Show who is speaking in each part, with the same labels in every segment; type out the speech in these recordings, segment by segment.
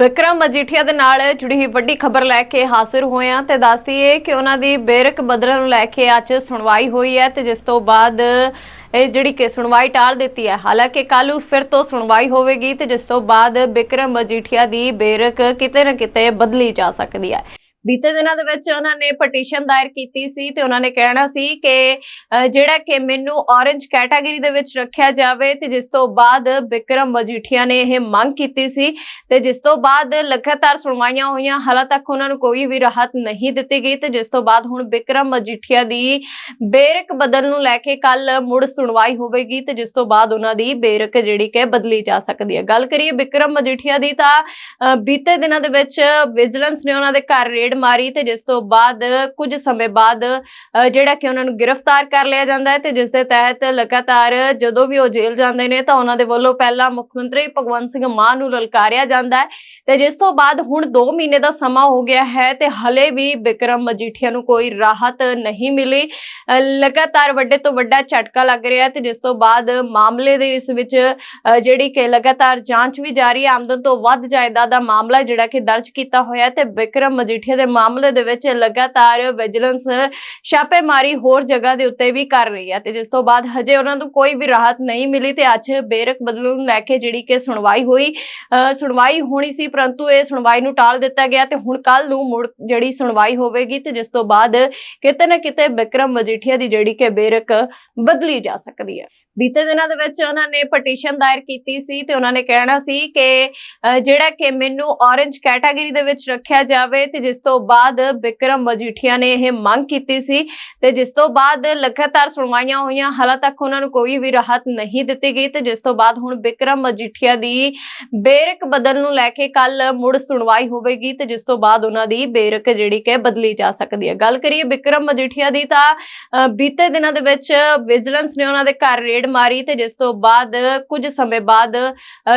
Speaker 1: ਵਿਕਰਮ ਮਜੀਠੀਆ ਦੇ ਨਾਲ ਜੁੜੀ ਹੋਈ ਵੱਡੀ ਖਬਰ ਲੈ ਕੇ ਹਾਜ਼ਰ ਹੋਏ ਹਾਂ ਤੇ ਦੱਸਦੀ ਹੈ ਕਿ ਉਹਨਾਂ ਦੀ ਬੇਰਕ ਬਦਲਣ ਨੂੰ ਲੈ ਕੇ ਅੱਜ ਸੁਣਵਾਈ ਹੋਈ ਹੈ ਤੇ ਜਿਸ ਤੋਂ ਬਾਅਦ ਇਹ ਜਿਹੜੀ ਕਿ ਸੁਣਵਾਈ ਟਾਲ ਦਿੱਤੀ ਹੈ। ਹਾਲਾਂਕਿ ਕੱਲ੍ਹ ਫਿਰ ਤੋਂ ਸੁਣਵਾਈ ਹੋਵੇਗੀ ਤੇ ਜਿਸ ਤੋਂ ਬਾਅਦ ਵਿਕਰਮ ਮਜੀਠੀਆ ਦੀ ਬੇਰਕ ਕਿਤੇ ਨਾ ਕਿਤੇ ਬਦਲੀ ਜਾ ਸਕਦੀ ਹੈ। ਬੀਤੇ ਦਿਨਾਂ ਦੇ ਵਿੱਚ ਉਹਨਾਂ ਨੇ ਪਟੀਸ਼ਨ ਦਾਇਰ ਕੀਤੀ ਸੀ ਤੇ ਉਹਨਾਂ ਨੇ ਕਹਿਣਾ ਸੀ ਕਿ ਜਿਹੜਾ ਕਿ ਮੈਨੂੰ ਔਰੇਂਜ ਕੈਟਾਗਰੀ ਦੇ ਵਿੱਚ ਰੱਖਿਆ ਜਾਵੇ ਤੇ ਜਿਸ ਤੋਂ ਬਾਅਦ ਬਿਕਰਮ ਮਜੀਠੀਆ ਨੇ ਇਹ ਮੰਗ ਕੀਤੀ ਸੀ ਤੇ ਜਿਸ ਤੋਂ ਬਾਅਦ ਲਗਾਤਾਰ ਸੁਣਵਾਈਆਂ ਹੋਈਆਂ ਹਾਲਾਂ ਤੱਕ ਉਹਨਾਂ ਨੂੰ ਕੋਈ ਵੀ ਰਾਹਤ ਨਹੀਂ ਦਿੱਤੀ ਗਈ ਤੇ ਜਿਸ ਤੋਂ ਬਾਅਦ ਹੁਣ ਬਿਕਰਮ ਮਜੀਠੀਆ ਦੀ ਬੇਰਕ ਬਦਲ ਨੂੰ ਲੈ ਕੇ ਕੱਲ ਮੁੜ ਸੁਣਵਾਈ ਹੋਵੇਗੀ ਤੇ ਜਿਸ ਤੋਂ ਬਾਅਦ ਉਹਨਾਂ ਦੀ ਬੇਰਕ ਜਿਹੜੀ ਕਿ ਬਦਲੀ ਜਾ ਸਕਦੀ ਹੈ। ਗੱਲ ਕਰੀਏ ਬਿਕਰਮ ਮਜੀਠੀਆ ਦੀ ਤਾਂ ਅਹ, ਬੀਤੇ ਦਿਨਾਂ ਦੇ ਵਿੱਚ ਵਿਜੀਲੈਂਸ ਨੇ ਉਹਨਾਂ ਦੇ ਘਰ ਰੇਡ ਮਾਰੀ ਤੇ ਜਿਸ ਤੋਂ ਬਾਅਦ ਕੁਝ ਸਮੇਂ ਬਾਅਦ ਜਿਹੜਾ ਕਿ ਉਹਨਾਂ ਨੂੰ ਗ੍ਰਿਫਤਾਰ ਕਰ ਲਿਆ ਜਾਂਦਾ ਹੈ ਤੇ ਜਿਸ ਦੇ ਤਹਿਤ ਲਗਾਤਾਰ ਜਦੋਂ ਵੀ ਉਹ ਜੇਲ੍ਹ ਜਾਂਦੇ ਨੇ ਤਾਂ ਉਹਨਾਂ ਦੇ ਵੱਲੋਂ ਪਹਿਲਾਂ ਮੁੱਖ ਮੰਤਰੀ ਭਗਵੰਤ ਸਿੰਘ ਮਾਨ ਨੂੰ ਲਲਕਾਰਿਆ ਜਾਂਦਾ ਹੈ ਤੇ ਜਿਸ ਤੋਂ ਬਾਅਦ ਹੁਣ 2 ਮਹੀਨੇ ਦਾ ਸਮਾਂ ਹੋ ਗਿਆ ਹੈ ਤੇ ਹਲੇ ਵੀ ਵਿਕਰਮ ਮਜੀਠੀਆ ਨੂੰ ਕੋਈ ਰਾਹਤ ਨਹੀਂ ਮਿਲੀ। ਲਗਾਤਾਰ ਵੱਡੇ ਤੋਂ ਵੱਡਾ ਝਟਕਾ ਲੱਗ ਰਿਹਾ ਤੇ ਜਿਸ ਤੋਂ ਬਾਅਦ ਮਾਮਲੇ ਦੇ ਇਸ ਵਿੱਚ ਜਿਹੜੀ ਕਿ ਲਗਾਤਾਰ ਜਾਂਚ ਵੀ ਜਾਰੀ ਹੈ, ਆਮਦਨ ਤੋਂ ਵੱਧ ਜਾਇਦਾਦ ਦਾ ਮਾਮਲਾ ਜਿਹੜਾ ਕਿ ਦਰਜ ਕੀਤਾ ਹੋਇਆ ਤੇ ਬਿਕਰਮ ਮਜੀਠੀਆ ਦੇ ਮਾਮਲੇ ਦੇ ਵਿੱਚ ਲਗਾਤਾਰ ਵਿਜੀਲੈਂਸ ਛਾਪੇਮਾਰੀ ਹੋਰ ਜਗ੍ਹਾ ਦੇ ਉੱਤੇ ਵੀ ਕਰ ਰਹੀ ਹੈ ਤੇ ਜਿਸ ਤੋਂ ਬਾਅਦ ਹਜੇ ਉਹਨਾਂ ਨੂੰ ਕੋਈ ਵੀ ਰਾਹਤ ਨਹੀਂ ਮਿਲੀ ਤੇ ਅੱਜ ਬੇਰਕ ਬਦਲੂ ਨੂੰ ਲੈ ਕੇ ਜਿਹੜੀ ਕਿ ਸੁਣਵਾਈ ਹੋਈ ਸੁਣਵਾਈ ਹੋਣੀ ਸੀ ਪਰੰਤੂ ਇਹ ਸੁਣਵਾਈ ਨੂੰ ਟਾਲ ਦਿੱਤਾ ਗਿਆ ਤੇ ਹੁਣ ਕੱਲ ਨੂੰ ਮੁੜ ਜਿਹੜੀ ਸੁਣਵਾਈ ਹੋਵੇਗੀ ਤੇ ਜਿਸ ਤੋਂ ਬਾਅਦ ਕਿਤੇ ਨਾ ਕਿਤੇ ਵਿਕਰਮ ਮਜੀਠੀਆ ਦੀ ਜਿਹੜੀ ਕਿ ਬੇਰਕ ਬਦਲੀ ਜਾ ਸਕਦੀ ਹੈ। ਬੀਤੇ ਦਿਨਾਂ ਦੇ ਵਿੱਚ ਉਹਨਾਂ ਨੇ ਪਟੀਸ਼ਨ ਦਾਇਰ ਕੀਤੀ ਸੀ ਤੇ ਉਹਨਾਂ ਨੇ ਕਹਿਣਾ ਸੀ ਕਿ ਜਿਹੜਾ ਕਿ ਮੈਨੂੰ ਔਰੇਂਜ ਕੈਟਾਗਰੀ ਦੇ ਵਿੱਚ ਰੱਖਿਆ ਜਾਵੇ ਤੇ ਜਿਸ ਤੋਂ ਬਾਅਦ ਬਿਕਰਮ ਮਜੀਠੀਆ ਨੇ ਇਹ ਮੰਗ ਕੀਤੀ ਸੀ ਤੇ ਜਿਸ ਤੋਂ ਬਾਅਦ ਲਗਾਤਾਰ ਸੁਣਵਾਈਆਂ ਹੋਈਆਂ ਹਾਲਾਂ ਤੱਕ ਉਹਨਾਂ ਨੂੰ ਕੋਈ ਵੀ ਰਾਹਤ ਨਹੀਂ ਦਿੱਤੀ ਗਈ ਤੇ ਜਿਸ ਤੋਂ ਬਾਅਦ ਹੁਣ ਵਿਕਰਮ ਮਜੀਠੀਆ ਦੀ ਬੇਰਕ ਬਦਲ ਨੂੰ ਲੈ ਕੇ ਕੱਲ ਮੁੜ ਸੁਣਵਾਈ ਹੋਵੇਗੀ ਤੇ ਜਿਸ ਤੋਂ ਬਾਅਦ ਉਹਨਾਂ ਦੀ ਬੇਰਕ ਜਿਹੜੀ ਕਿ ਬਦਲੀ ਜਾ ਸਕਦੀ ਹੈ। ਗੱਲ ਕਰੀਏ ਬਿਕਰਮ ਮਜੀਠੀਆ ਦੀ ਤਾਂ ਅਹ, ਬੀਤੇ ਦਿਨਾਂ ਦੇ ਵਿੱਚ ਵਿਜੀਲੈਂਸ ਨੇ ਉਹਨਾਂ ਦੇ ਘਰ ਰੇਡ ਮਾਰੀ ਤੇ ਜਿਸ ਤੋਂ ਬਾਅਦ ਕੁਝ ਸਮੇਂ ਬਾਅਦ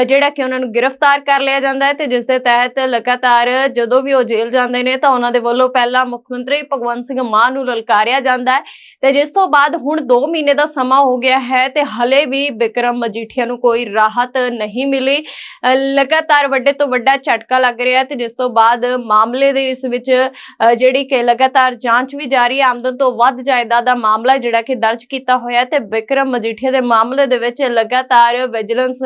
Speaker 1: ਜਿਹੜਾ ਕਿ ਉਹਨਾਂ ਨੂੰ ਗ੍ਰਿਫਤਾਰ ਕਰ ਲਿਆ ਜਾਂਦਾ ਹੈ ਤੇ ਜਿਸ ਦੇ ਤਹਿਤ ਲਗਾਤਾਰ ਜਦੋਂ ਵੀ ਉਹ ਜੇਲ੍ਹ ਜਾਂਦੇ ਨੇ ਤਾਂ ਉਹਨਾਂ ਦੇ ਵੱਲੋਂ ਪਹਿਲਾਂ ਮੁੱਖ ਮੰਤਰੀ ਭਗਵੰਤ ਸਿੰਘ ਮਾਨ ਨੂੰ ਲਲਕਾਰਿਆ ਜਾਂਦਾ ਹੈ ਤੇ ਜਿਸ ਤੋਂ ਬਾਅਦ ਹੁਣ 2 ਮਹੀਨੇ ਦਾ ਸਮਾਂ ਹੋ ਗਿਆ ਹੈ ਤੇ ਹਲੇ ਵੀ ਵਿਕਰਮ ਮਜੀਠੀਆ ਨੂੰ ਕੋਈ ਰਾਹਤ ਨਹੀਂ ਮਿਲੀ। ਲਗਾਤਾਰ ਵੱਡੇ ਤੋਂ ਵੱਡਾ ਝਟਕਾ ਲੱਗ ਰਿਹਾ ਤੇ ਜਿਸ ਤੋਂ ਬਾਅਦ ਮਾਮਲੇ ਦੇ ਇਸ ਵਿੱਚ ਜਿਹੜੀ ਕਿ ਲਗਾਤਾਰ ਜਾਂਚ ਵੀ ਜਾਰੀ ਹੈ, ਆਮਦਨ ਤੋਂ ਵੱਧ ਜਾਇਦਾਦ ਦਾ ਮਾਮਲਾ ਜਿਹੜਾ ਕਿ ਦਰਜ ਕੀਤਾ ਹੋਇਆ ਤੇ ਵਿਕਰਮ ਮਜੀਠੀਆ ਦੇ ਮਾਮਲੇ ਦੇ ਵਿੱਚ ਲਗਾਤਾਰ ਵਿਜੀਲੈਂਸ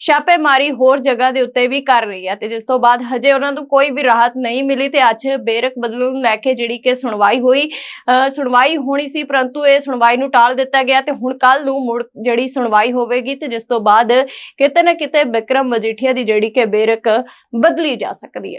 Speaker 1: ਛਾਪੇਮਾਰੀ ਹੋਰ ਜਗ੍ਹਾ ਦੇ ਉੱਤੇ ਵੀ ਕਰ ਰਹੀ ਹੈ ਤੇ ਜਿਸ ਤੋਂ ਬਾਅਦ ਹਜੇ ਉਹਨਾਂ ਨੂੰ ਕੋਈ ਵੀ ਰਾਹਤ ਨਹੀਂ ਮਿਲੀ ਤੇ ਅੱਜ ਬੇਰਕ ਬਦਲੂ ਨੂੰ ਲੈ ਕੇ ਜਿਹੜੀ ਕਿ ਸੁਣਵਾਈ ਹੋਈ, ਅਹ ਸੁਣਵਾਈ ਹੋਣੀ ਸੀ ਪਰੰਤੂ ਇਹ ਸੁਣਵਾਈ ਨੂੰ ਟਾਲ ਦਿੱਤਾ ਗਿਆ ਤੇ ਹੁਣ ਕੱਲ ਨੂੰ ਮੁੜ ਜਿਹੜੀ ਸੁਣਵਾਈ ਹੋਵੇਗੀ ਤੇ ਜਿਸ ਤੋਂ ਬਾਅਦ ਕਿਤੇ ਨਾ ਕਿਤੇ ਵਿਕਰਮ ਮਜੀਠੀਆ ਦੀ ਜਿਹੜੀ ਕਿ ਬੇਰਕ ਬਦਲੀ ਜਾ ਸਕਦੀ ਹੈ।